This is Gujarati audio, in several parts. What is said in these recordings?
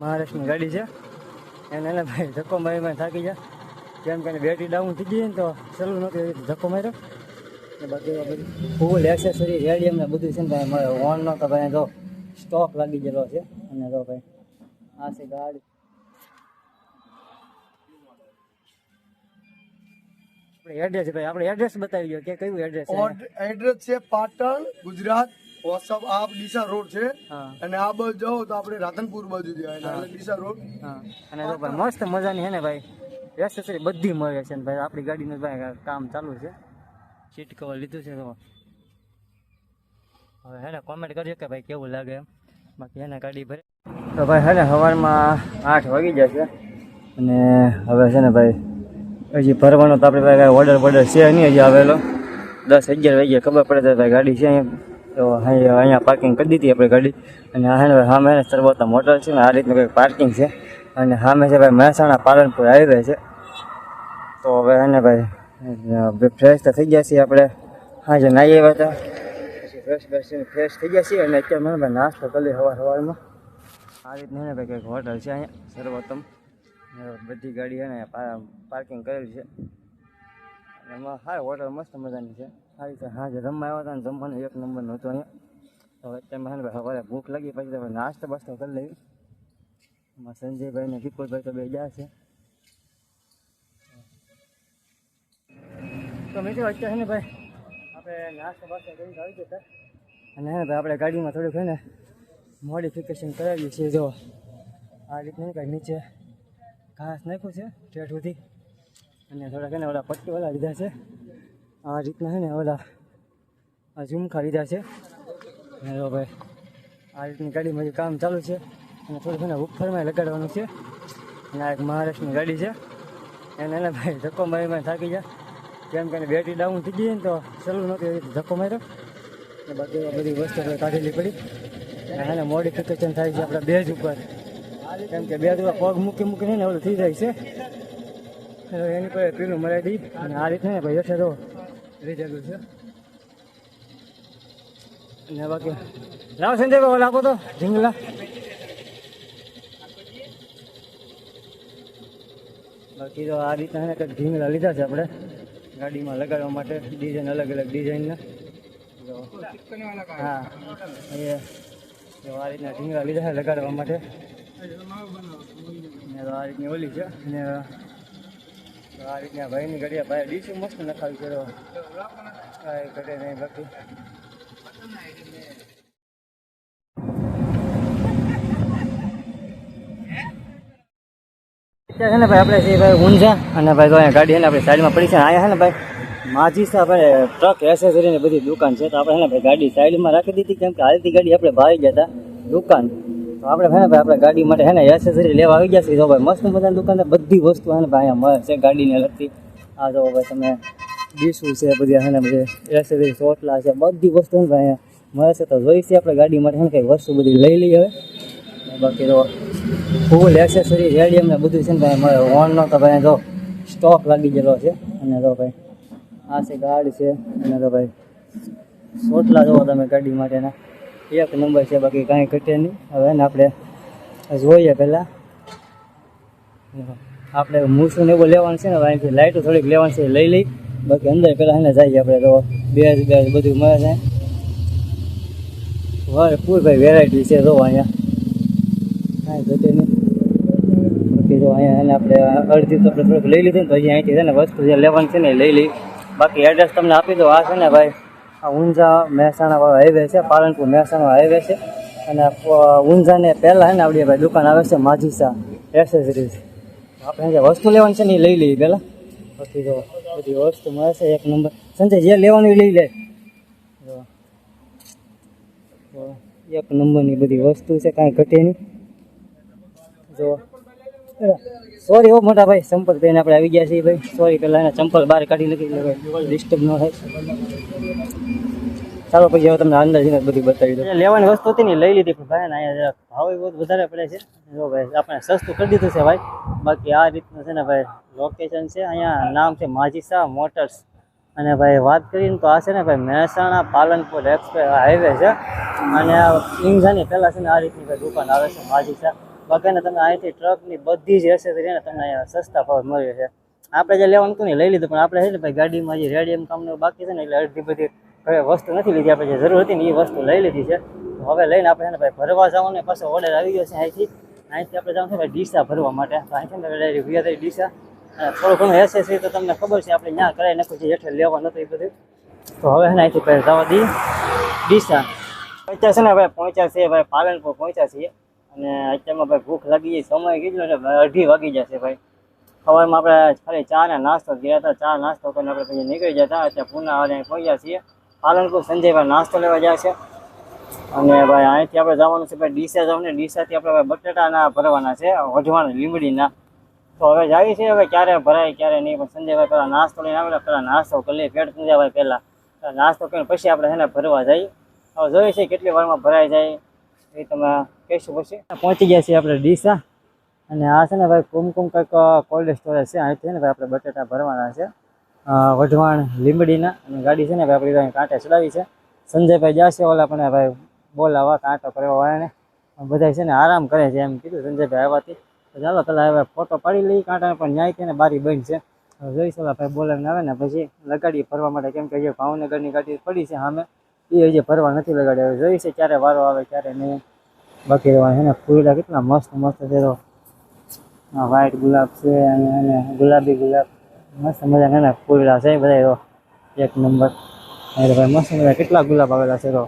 મહારાષ્ટ્રની ગાડી છે. એને એને ભાઈ ધક્કો મારી થાકી જાય કેમ કે બેટરી ડાઉન થઈ ગઈ ને તો ચાલુ નથી ધક્કો માર્યો. ને બાકી બધું. ફૂલ એક્સેસરી રેડિયમ ને બધું છે ને ભાઈ. મારે ઓન નહોતો ભાઈ જો સ્ટોક લાગી ગયેલો છે. અને તો ભાઈ, આ છે ગાડી. આપણે એડ્રેસ ભાઈ. આપણે એડ્રેસ બતાવી ગયો કે કયું એડ્રેસ એડ્રેસ છે પાટણ, ગુજરાત વોટ્સઅપ આ ડીસા રોડ છે. હા. અને આ બાજુ જાઓ તો આપણે રાધનપુર બાજુ જઈએ. એટલે ડીસા રોડ. હા. અને મસ્ત મજાની છે ને ભાઈ. એસેસરી બધી મળે છે ને ભાઈ. આપણી ગાડીનું ભાઈ કામ ચાલુ છે. સીટ કવર લીધું છે તો હવે હે ને કોમેન્ટ કરજો કે ભાઈ કેવું લાગે એમ. બાકી એને ગાડી ભરે. તો ભાઈ હે ને સવારમાં આઠ વાગી જશે અને હવે છે ને ભાઈ હજી ભરવાનો તો આપણે ભાઈ ઓર્ડર બોર્ડર છે નહીં હજી આવેલો. દસ અગિયાર વાગ્યા ખબર પડે તો ભાઈ ગાડી છે અહીંયા. તો અહીં અહીંયા પાર્કિંગ કરી દીધી આપણે ગાડી. અને આ સામે સર્વોત્તમ મોટર છે ને આ રીતનું કંઈક પાર્કિંગ છે. અને સામે છે ભાઈ મહેસાણા પાલનપુર હાઈવે છે. તો હવે એને ભાઈ ફ્રેશ તો થઈ ગયા છીએ આપણે. હા, જે નાહી આવ્યા હતા. પછી ફ્રેશ બેસીને ફ્રેશ થઈ ગયા છીએ. અને અત્યારે મને ભાઈ નાસ્તો કરી સવાર સવારમાં આ રીતની એને ભાઈ કંઈક હોટલ છે અહીંયા સર્વોત્તમ બધી ગાડી છે ને પાર્કિંગ કરેલી છે. એમાં હા હોટલ મસ્ત મજાની છે. આ રીતે હાજે રમવા આવ્યા હતા ને જમવાનું એક નંબર નહોતો અહીંયા. તો હે ને ભાઈ સવારે ભૂખ લાગી, પછી તમે નાસ્તો બાસ્તો કરી લેવી એમાં સંજયભાઈ ને વિપુલભાઈ તો બે ગયા છે. તો મિત્રો, અત્યારે છે ને ભાઈ, આપણે નાસ્તો બાસ્તો કરીને આવી જતા અને હે ભાઈ, આપણે ગાડીમાં થોડુંક છે ને મોડિફિકેશન કરાવીએ છીએ, જો. આ રીતનું કાંઈક નીચે ઘાસ નાખ્યું છે, ઠેઠ સુધી. અને થોડાક એને ઓલા પટ્ટીવાળા લીધા છે. આ રીતના છે ને ઓલા આ ઝુમખા લીધા છે. જો ભાઈ, આ રીતની ગાડીમાં હજી કામ ચાલુ છે અને થોડુંક એને ઉપરમાં લગાડવાનું છે. અને આ એક મહારાષ્ટ્રની ગાડી છે. એને એને ભાઈ ધક્કો મારીમાં થાકી જાય કેમ કે બેટરી ડાઉન થઈ ગઈ ને તો ચાલુ નહોતી ધક્કો માર્યો. ને બાકી બધી વસ્તુ કાઢેલી પડી. અને એને મોડિફિકેશન થાય છે આપણા બેજ ઉપર. કેમ કે બે દિવસ પગ મૂકી મૂકીને ઓલું થઈ જાય છે. એની પર પેલું મરાઈ દી અને આ રીતે ને ભાઈ હેઠે તો રિઝર્વ છે. અને બાકી લાવ સંજય ભાઈ આપો તો. ઢીંગલા બાકી તો આ રીતના છે કંઈક ઢીંગલા લીધા છે આપણે. ગાડીમાં લગાડવા માટે ડિઝાઇન અલગ અલગ ડિઝાઇનના. હા. એ આ રીતના ઢીંગલા લીધા છે લગાડવા માટે. ને આ રીતની ઓલી છે. અને આ રીતના ભાઈની ગાડી ભાઈ ડીસી મસ્ત નખાવી છે તો કાંઈ ઘટે નહીં બાકી. અત્યારે છે ને ભાઈ, આપણે છે ભાઈ ઊંઝા. અને ભાઈ તો અહીંયા ગાડી છે ને આપણી સાઈડમાં પડી છે. અહીંયા છે ને ભાઈ, માજી છે આપણે ટ્રક એસેસરી ને બધી દુકાન છે. તો આપણે છે ને ભાઈ ગાડી સાઈડમાં રાખી દીધી. કેમ કે હાલતી ગાડી આપણે ભાઈ ગયા હતા. દુકાન. આપણે છે ને ભાઈ, આપણે ગાડી માટે છે ને એસેસરી લેવા આવી ગયા છે જો ભાઈ, મસ્ત મજાની દુકાન બધી વસ્તુ છે ને ભાઈ, અહીંયા મળે છે ગાડીને લગતી આ જો ભાઈ, તમે ડીશું છે, બધી છે ને બધી એસેસરી ચોટલા છે, બધી વસ્તુ ને ભાઈ, અહીંયા મળે છે. તો જોઈ છે આપણે ગાડી માટે છે ને કંઈ વસ્તુ બધી લઈ લઈ હવે. બાકી તો ફૂલ એસેસરી રેડિયમ ને બધું છે ને ભાઈ મળે ઓનનો તો ભાઈ જો સ્ટોક લાગી ગયેલો છે. અને તો ભાઈ, આ છે ગાડી છે. અને તો ભાઈ, ચોટલા જોવો તમે ગાડી માટેના. એક નંબર છે, બાકી કાંઈ ઘટે નહીં. હવે ને આપણે જોઈએ પહેલાં. આપણે મૂસું ને એવું લેવાનું છે ને, હવે અહીંથી લાઇટો થોડીક લેવાની છે એ લઈ લઈ. બાકી અંદર પહેલાં એને જઈએ આપણે, તો બેજ બેજ બધું મળે છે. વારે ફૂલ ભાઈ વેરાયટી છે, જો અહીંયા. કાંઈ ઘટે નહીં. બાકી જો અહીંયા એને આપણે અડધી તો આપણે થોડુંક લઈ લીધું ને, તો હજી અહીંથી છે ને વસ્તુ જે લેવાની છે ને એ લઈ લઈ. બાકી એડ્રેસ તમને આપી દો આ છે ને ભાઈ આ ઊંઝા મહેસાણા હાઈવે છે, પાલનપુર મહેસાણા હાઈવે છે. અને ઊંઝાને પહેલાં છે ને આપણી ભાઈ દુકાન આવે છે માજીસા એસેસરીઝ આપણે જે વસ્તુ લેવાની છે ને એ લઈ લઈએ પહેલાં. પછી જો બધી વસ્તુ મળે છે, એક નંબર. સંજય, જે લેવાનું લઈ લે. એક નંબરની બધી વસ્તુ છે, કાંઈ ઘટે નહીં. જો. સોરી હો મોટા ભાઈ સંપલ થઈને આપણે આવી ગયા છીએ ભાઈ. સોરી પહેલાં એના ચંપલ બહાર કાઢી નાખી એટલે ડિસ્ટર્બ ન થાય. ચાલો પછી હવે તમને અંદર જઈને બધી બતાવી દઉં. લેવાની વસ્તુ હતી ને લઈ લીધી પણ ભાઈ અહીંયા ભાવ બહુ વધારે પડે છે. જો ભાઈ આપણે સસ્તું કરી દીધું છે ભાઈ. બાકી આ રીતનું છે ને ભાઈ લોકેશન છે. અહીંયા નામ છે માજીસા મોટર્સ. અને ભાઈ વાત કરીને તો આ છે ને ભાઈ મહેસાણા પાલનપુર એક્સપ્રેસ હાઈવે છે. અને આ ઈંઝાની પહેલાં છે ને આ રીતની ભાઈ દુકાન આવે છે માજીસા. બાકી એને તમે અહીંથી ટ્રકની બધી જ એસેસરી ને તમને અહીંયા સસ્તા ભાવે મળે છે. આપણે જે લેવાનું હતું ને લઈ લીધું, પણ આપણે છે ને ભાઈ ગાડીમાં જે રેડિયમ કામનું બાકી છે ને એટલે અડધી બધી વસ્તુ નથી લીધી, આપણે જે જરૂર હતી ને એ વસ્તુ લઈ લીધી છે. હવે લઈને આપણે છે ને ભાઈ ભરવા જવાનું ને પાછો ઓર્ડર આવી ગયો છે અહીંથી. અહીંથી આપણે જવાનું છે ભાઈ ડીસા ભરવા માટે. અહીંથી ડાયરેક્ટ ડીસા. થોડું ઘણું એસેસરી તો તમને ખબર છે, આપણે ત્યાં કરાવી નાખ્યું છે હેઠળ લેવા નતું એ બધું. તો હવે ને અહીંથી પહેલાં જવા દઈએ ડીસા. પહોંચ્યા છે ને ભાઈ, પહોંચ્યા છે ભાઈ, પાલનપુર પહોંચ્યા છીએ. અને અત્યારમાં ભાઈ ભૂખ લાગી જાય સમય કીધું છે અઢી વાગી જશે ભાઈ. સવારમાં આપણે ખાલી ચા ને નાસ્તો ગયા હતા. ચા નાસ્તો કરીને આપણે પછી નીકળી જતા અત્યારે પૂના વાળા પહોંચ્યા છીએ. પાલનપુર સંજયભાઈ નાસ્તો લેવા જાય છે. અને ભાઈ અહીંથી આપણે જવાનું છે ભાઈ ડીસા જવું ને ડીસાથી આપણે ભાઈ બટેટાના ભરવાના છે વઢવાના લીમડીના તો હવે જાય છે, હવે ક્યારે ભરાય, ક્યારે નહીં. પણ સંજયભાઈ પહેલાં નાસ્તો લઈને આવેલા. પહેલાં નાસ્તો કરી લઈએ. પેટ સંજયભાઈ પહેલાં. નાસ્તો કરીને પછી આપણે એને ભરવા જઈએ. હવે જોઈએ છીએ કેટલી વારમાં ભરાઈ જાય. એ તમે કહીશું પછી. પહોંચી ગયા છીએ આપણે ડીસા. અને આ છે ને ભાઈ કુમકુમ કંઈક કોલ્ડ સ્ટોરેજ છે. અહીંથી ને ભાઈ આપણે બટેટા ભરવાના છે. વઢવાણ, લીંબડીના. અને ગાડી છે ને ભાઈ આપણી કાંઠે ચડાવી છે. સંજયભાઈ જશે ઓલા પણ ભાઈ બોલાવા કાંટો કરવા બધા છે ને આરામ કરે છે એમ કીધું સંજયભાઈ આવવાથી. તો ચાલો પેલા હવે ફોટો પાડી લઈ કાંટા પણ ન્યાય ને બારી બંધ છે. જોઈશું ઓલા ભાઈ બોલાવીને આવે ને પછી લગાડીએ ફરવા માટે. કેમ કે ભાવનગરની ગાડી પડી છે સામે. એ હજી ફરવા નથી લગાડી હવે જોઈશે ક્યારે વારો આવે, ક્યારે નહીં. બાકી રહેવાનું ને ફૂલડા કેટલા મસ્ત મસ્ત છે તો. વ્હાઈટ ગુલાબ છે અને એને ગુલાબી ગુલાબ. મસ્ત મજાના એના ફૂલડા છે બધા તો. એક નંબર. અને ભાઈ મસ્ત મજા કેટલા ગુલાબ આવેલા છે તો.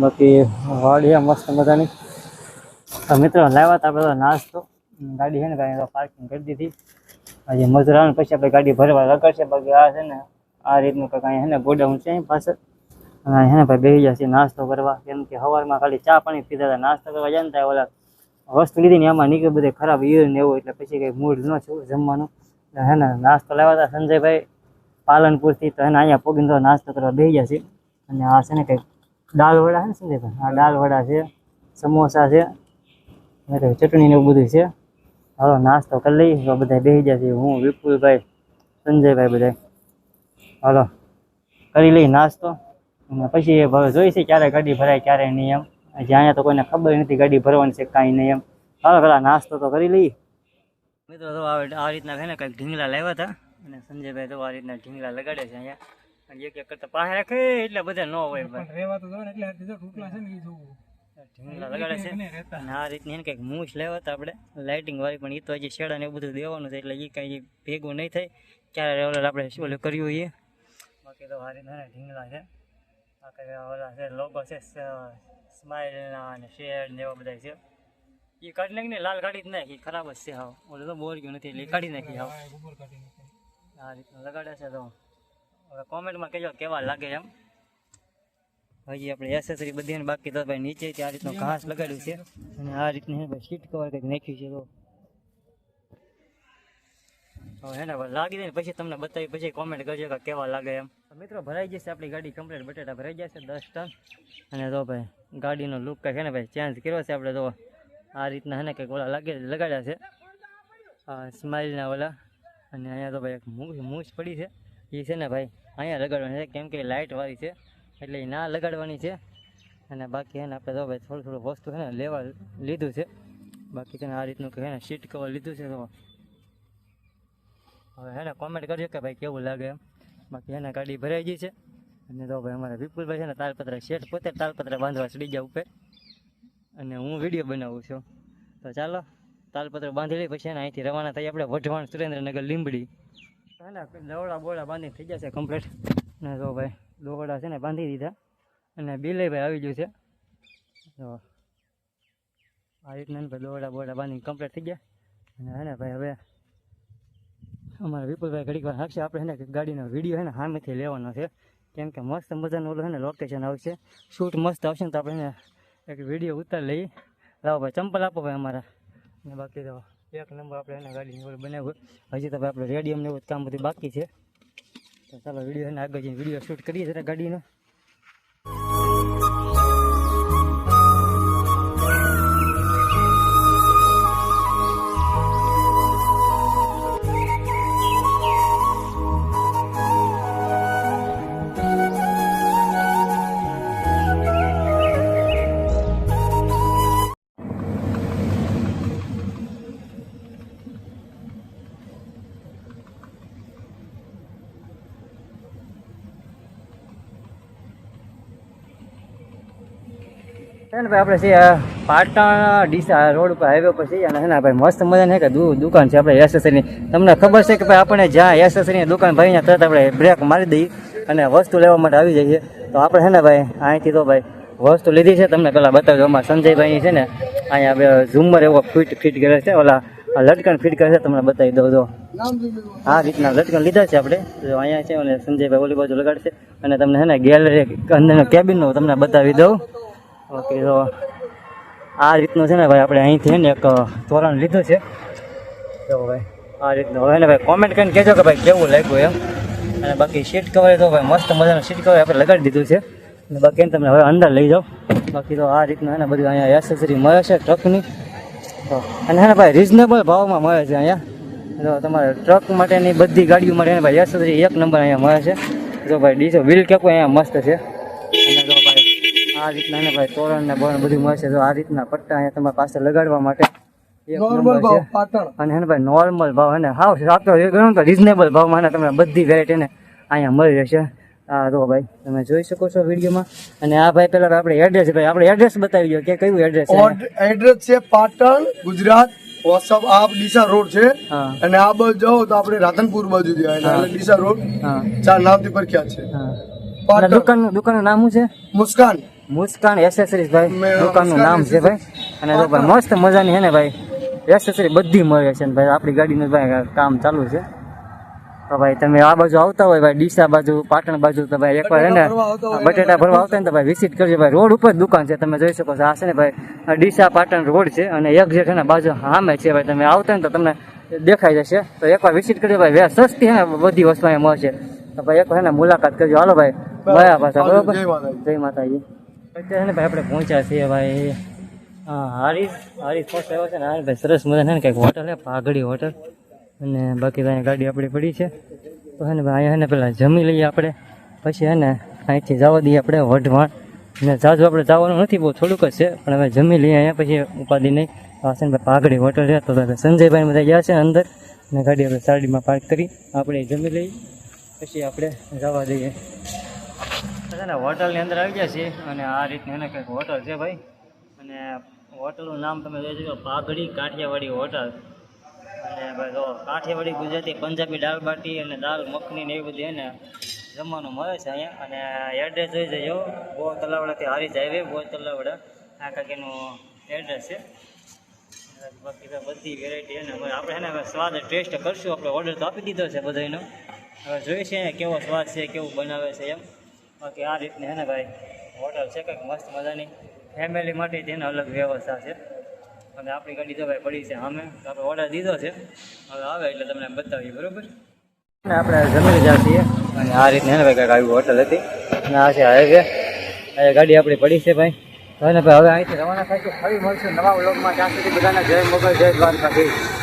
બાકી વાડિયા મસ્ત મજાની. તો મિત્રો લાવ્યા હતા બધા નાસ્તો. ગાડી છે ને કાંઈ પાર્કિંગ કરી દીધી. હજી મજૂર ને પછી આપણે ગાડી ભરવા લગાડશે. બાકી આ છે ને આ રીતનું કંઈક અહીંયા હે ને ગોડાઉન છે અહીં પાછળ. અને હે છે ને ભાઈ બેસી જશે નાસ્તો કરવા. કેમ કે સવારમાં ખાલી ચા પાણી પીધા હતા. નાસ્તો કરવા જાય ને ત્યાં ઓલા વસ્તુ લીધી ને એમાં નીકળી બધે ખરાબ ઈયર ને એવું એટલે પછી કંઈ મૂડ ન છું જમવાનું. એટલે હે ને નાસ્તો લાવ્યા હતા સંજયભાઈ પાલનપુરથી. તો એને અહીંયા પોગીને તો નાસ્તો કરવા બેસી જશે અને આ છે ને કંઈક દાળ વડા છે ને સંજયભાઈ? આ દાળ વડા છે, સમોસા છે ચટણી ને એવું બધું છે. હાલો, નાસ્તો કરી લઈએ. બધા બેસી જશે હું, વિપુલભાઈ, સંજયભાઈ બધા હાલો. કરી લઈ નાસ્તો. અને પછી એ હવે જોઈ ક્યારે ગાડી ભરાય ક્યારે નહીં એમ. હજી અહીંયા તો કોઈને ખબર નથી ગાડી ભરવાની છે કાંઈ નહીં એમ. હાલો પેલા નાસ્તો તો કરી લઈએ. મિત્રો તો આ આ રીતના છે ને કંઈક ઢીંગલા લાવ્યા હતા. અને સંજયભાઈ તો આ રીતના ઢીંગલા લગાડે છે અહીંયા. અને એક એક કરતા પાસે રાખે એટલે બધા ન હોય ભાઈ. તો એટલે હાથથી છે ને એ જોવું. ઢીંગલા લગાડે છે. આ રીતની એને કંઈક મૂછ લેવા હતા આપણે. લાઇટિંગ વાળી પણ એ તો હજી શેડા ને એવું બધું દેવાનું છે એટલે એ કાંઈ ભેગું નહીં થાય. ક્યારે આપણે શું કર્યું એ. તો આ રીતના ઢીંગલા છે. આ કંઈ ઓલા છે લોગો છે સ્માઇલના અને શેડ ને એવા બધા છે. એ કાઢી નાખી ને લાલ કાઢી જ નાખી, ખરાબ જ છે હાવ. ઓલું તો બોર ગયું નથી, એટલે કાઢી નાખી હાવ. આ રીતના લગાડે છે તો હવે કોમેન્ટમાં કહેજો કેવા લાગે એમ. હજી આપણે એસેસરી બધી બાકી તો ભાઈ નીચે આ રીતનું ઘાસ લગાડ્યું છે. અને આ રીતની સીટ કવર કંઈક નાખ્યું છે તો હે લાગી દે પછી તમને બતાવી, પછી કોમેન્ટ કરજો કે કેવા લાગે એમ. મિત્રો, ભરાઈ જશે આપણી ગાડી કમ્પ્લીટ બટેટા ભરાઈ જશે દસ ટન. અને તો ભાઈ, ગાડીનો લુક કંઈક છે ને ભાઈ ચેન્જ કર્યો છે આપણે તો. આ રીતના હે ને કંઈક ઓલા લાગે, લગાડ્યા છે. સ્માઇલના ઓલા. અને અહીંયા તો ભાઈ એક મૂછ પડી છે. એ છે ને ભાઈ, અહીંયા લગાડવાની છે, કેમ કે લાઇટ વાળી છે. એટલે એ ના લગાડવાની છે. અને બાકી એને આપણે તો ભાઈ થોડું થોડું વસ્તુ છે ને લેવા લીધું છે. બાકી છે ને આ રીતનું કે છે ને સીટ કવર લીધું છે તો. હવે હે ને કોમેન્ટ કરજો કે ભાઈ કેવું લાગે એમ. બાકી એને ગાડી ભરાઈ ગઈ છે. અને તો ભાઈ અમારા વિપુલભાઈ છે ને તાલપત્ર શેઠ પોતે તાલપત્ર બાંધવા ચડી ગયા ઉપર. અને હું વીડિયો બનાવું છું. તો ચાલો, તાલપત્ર બાંધી લઈ પછી એને અહીંથી રવાના થઈ આપણે વઢવાણ સુરેન્દ્રનગર લીંબડી. ને દોડા બોડા બાંધી થઈ જશે કમ્પ્લીટ ને તો ભાઈ દોડા છે ને બાંધી દીધા. અને બિલે ભાઈ આવી ગયું છે. તો આ રીતના ભાઈ દોડા બોડા બાંધી કમ્પ્લીટ થઈ ગયા. અને હે ને ભાઈ હવે અમારા વિપુલભાઈ ઘડીક વાર હાકશે. આપણે છે ને ગાડીનો વીડિયો છે ને સામેથી લેવાનો છે. કેમ કે મસ્ત મજાનું ઓલું છે ને લોકેશન આવશે. શૂટ મસ્ત આવશે ને તો આપણે એને એક વીડિયો ઉતાર લઈએ. લાવો ભાઈ, ચંપલ આપો ભાઈ અમારા. ને બાકી તો એક નંબર આપણે એને ગાડીની ઓલું બનાવ્યું હજી તો આપણે રેડિયમ ને એવું કામ બધું બાકી છે. તો ચાલો વીડિયો એને આગળ જઈને વીડિયો શૂટ કરીએ જરા ગાડીનો. આપણે છે પાટણ ડીસા રોડ ઉપર હાઈવે ઉપર છીએ અને છે ને ભાઈ, મસ્ત મજાની ને કે દુકાન છે આપણે એસેસરીની તમને ખબર છે કે ભાઈ, આપણે જ્યાં એસેસરીની દુકાન ભાઈ ત્યાં તરત આપણે બ્રેક મારી દઈએ અને વસ્તુ લેવા માટે આવી જઈએ. તો આપણે છે ને ભાઈ, અહીંથી તો ભાઈ, વસ્તુ લીધી છે. તમને પેલા બતાવજો. અમારા સંજયભાઈ છે ને, અહીંયા ઝુમર એવો ફિટ ફિટ કરે છે. ઓલા લટકણ ફિટ કરે છે. તમને બતાવી દઉં તો આ રીતના લટકન લીધા છે આપણે. અહીંયા છે અને સંજયભાઈ ઓલી બાજુ લગાડશે. અને તમને છે ને ગેલેરી અંદરનો કેબિનનો તમને બતાવી દઉં. ઓકે તો આ રીતનું છે ને ભાઈ, આપણે અહીંથી ને એક તોરણ લીધું છે. તો ભાઈ, આ રીતનું. હવે ને ભાઈ કોમેન્ટ કરીને કહેજો કે ભાઈ, કેવું લાગ્યું એમ? અને બાકી સીટ કવર તો ભાઈ, મસ્ત મજાનું સીટ કવર આપણે લગાડી દીધું છે. અને બાકી તમને હવે અંદર લઈ જાઓ. બાકી તો આ રીતનું એને બધું અહીંયા એસેસરી મળે છે ટ્રકની તો અને હે ને ભાઈ રિઝનેબલ ભાવમાં મળે છે અહીંયા. તો તમારે ટ્રક માટેની બધી ગાડીઓ માટે ભાઈ એસેસરી એક નંબર અહીંયા મળે છે. જો ભાઈ ડીસો વ્હીલ કેકો અહીંયા મસ્ત છે. અને આ રીતના ને ભાઈ તોરણ ને બોરણ બધું મળશે. તો આ રીતના પટ્ટા અહીંયા તમારા પાસે લગાડવા માટે નોર્મલ ભાવ પાટણ. અને એને ભાઈ નોર્મલ ભાવ અને હાવ આપતો ગણો તો રિઝનેબલ ભાવમાં તમને બધી વેરાયટી ને અહીંયા મળી રહેશે. આ તો ભાઈ તમે જોઈ શકો છો વિડીયોમાં. અને આ ભાઈ પેલા આપણે એડ્રેસ ભાઈ આપણે એડ્રેસ બતાવી દો કે કયું એડ્રેસ એડ્રેસ છે પાટણ ગુજરાત વોટ્સઅપ આપ ડીસા રોડ છે. હા. અને આ બાજુ જાઓ તો આપણે રાધનપુર બાજુ જાય એટલે ડીસા રોડ ચાર નામથી પ્રખ્યાત છે. દુકાન દુકાનનું નામ શું છે? મુસ્કાન. મુસ્કાન એસેસરીઝ ભાઈ દુકાનનું નામ છે ભાઈ. અને જો ભાઈ મસ્ત મજાની છે ને ભાઈ એસેસરી બધી મળે છે ને ભાઈ આપણી ગાડીનું ભાઈ કામ ચાલુ છે. તો ભાઈ તમે આ બાજુ આવતા હોય ભાઈ ડીસા બાજુ પાટણ બાજુ તો ભાઈ એકવાર એને બટેટા ભરવા આવતા ને તો ભાઈ વિઝિટ કરજો ભાઈ. રોડ ઉપર દુકાન છે તમે જોઈ શકો છો. આ છે ને ભાઈ ડીસા પાટણ રોડ છે અને એક્ઝેક્ટ છે ને બાજુ સામે છે ભાઈ તમે આવતા ને તો તમને દેખાઈ જશે. તો એકવાર વિઝિટ કરજો ભાઈ. સસ્તી છે ને બધી વસ્તુ અહીંયા મળશે. તો ભાઈ એકવાર એને ને મુલાકાત કરજો. હાલો ભાઈ ભયા પાછા બરોબર? જય માતાજી. અત્યારે ને ભાઈ આપણે પહોંચ્યા છીએ ભાઈ. હા હારીસ હારીસ પહોંચ્યા આવ્યો છે ને હારી ભાઈ સરસ મજા છે ને કંઈક હોટલ છે પાઘડી હોટલ. અને બાકી ત્યાં ગાડી આપણી પડી છે. તો હે ને ભાઈ, અહીંયા ને પહેલાં જમી લઈએ આપણે. પછી છે ને અહીંથી જવા દઈએ આપણે વઢવાણ. ને જાજુ આપણે જવાનું નથી, બહુ થોડુંક જ છે, પણ હવે જમી લઈએ અહીંયા પછી ઉપાધિ નહીં. છે ને પાઘડી હોટલ છે, તો સંજયભાઈ બધા ગયા છે અંદર. અને ગાડી આપણે સાડીમાં પાર્ક કરી આપણે જમી લઈએ. પછી આપણે જવા દઈએ. છે ને, હોટલની અંદર આવી ગયા છીએ અને આ રીતની એને કંઈક હોટલ છે ભાઈ. અને હોટલનું નામ તમે જોઈ શકો પાઘડી કાઠિયાવાડી હોટલ. અને ભાઈ જો, કાઠિયાવાડી ગુજરાતી પંજાબી દાળ બાટી અને દાળ મખની ને એવી બધી એને જમવાનું મળે છે અહીંયા. અને એડ્રેસ જોઈ જજો બો તલાવડાથી હારી હાઈવે બો તલાવડા. આ કાંઈક એડ્રેસ છે. બાકી તો બધી વેરાયટી એને મળે. આપણે એને હવે સ્વાદ ટેસ્ટ કરશું. આપણે ઓર્ડર તો આપી દીધો છે બધાનો હવે જોઈએ છે કેવો સ્વાદ છે, કેવું બનાવે છે એમ. બાકી આ રીતની છે ને ભાઈ, હોટલ છે કંઈક મસ્ત મજાની. ફેમિલી માટે તેનો અલગ વ્યવસ્થા છે. અને આપણી ગાડી તો ભાઈ પડી છે અમે તો આપણે ઓર્ડર દીધો છે. હવે આવે એટલે તમને બતાવીએ, બરોબર? અને આપણે જમી લીધા છીએ. અને આ રીતની ને ભાઈ કંઈક આવી હોટલ હતી. અને આ છે હાઈવે. આ ગાડી આપણી પડી છે ભાઈ. તો ને ભાઈ, હવે અહીંથી રવાના થાય છે ફરી મળશું નવા વ્લોગમાં ત્યાં સુધી બધાને જય મોગલ, જય દ્વારકાધીશ.